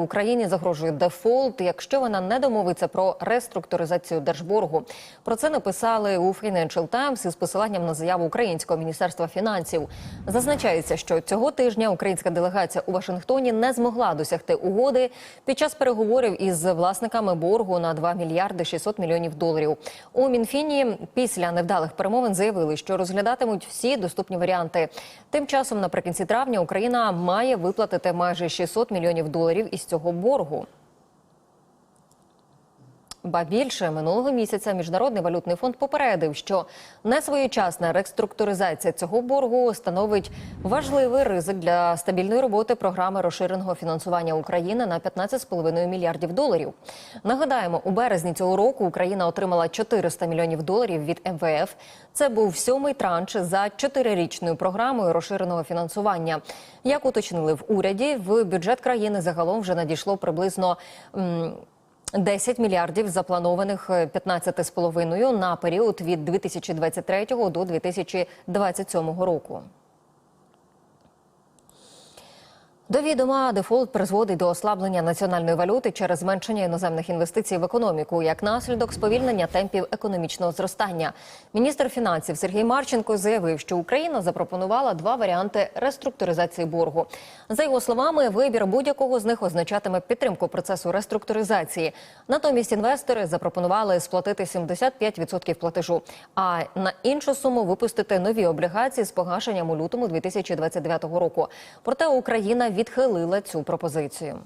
Україні загрожує дефолт, якщо вона не домовиться про реструктуризацію держборгу. Про це написали у Financial Times із посиланням на заяву українського міністерства фінансів. Зазначається, що цього тижня українська делегація у Вашингтоні не змогла досягти угоди під час переговорів із власниками боргу на 2 мільярди 600 мільйонів доларів. У Мінфіні після невдалих перемовин заявили, що розглядатимуть всі доступні варіанти. Тим часом, наприкінці травня, Україна має виплатити майже 600 мільйонів доларів із цього боргу. Ба більше минулого місяця міжнародний валютний фонд попередив, що несвоєчасна реструктуризація цього боргу становить важливий ризик для стабільної роботи програми розширеного фінансування України на 15,5 мільярдів доларів. Нагадаємо, у березні цього року Україна отримала 400 мільйонів доларів від МВФ. Це був сьомий транш за чотирирічною програмою розширеного фінансування. Як уточнили в уряді, в бюджет країни загалом вже надійшло приблизно. М, 10 мільярдів запланованих 15,5 на період від 2023 до 2027 року. До відома дефолт призводить до ослаблення національної валюти через зменшення іноземних інвестицій в економіку як наслідок сповільнення темпів економічного зростання. Міністр фінансів Сергій Марченко заявив, що Україна запропонувала два варіанти реструктуризації боргу. За його словами, вибір будь-якого з них означатиме підтримку процесу реструктуризації. Натомість інвестори запропонували сплатити 75% платежу, а на іншу суму випустити нові облігації з погашенням у лютому 2029 року. Проте Україна відхилила цю пропозицію.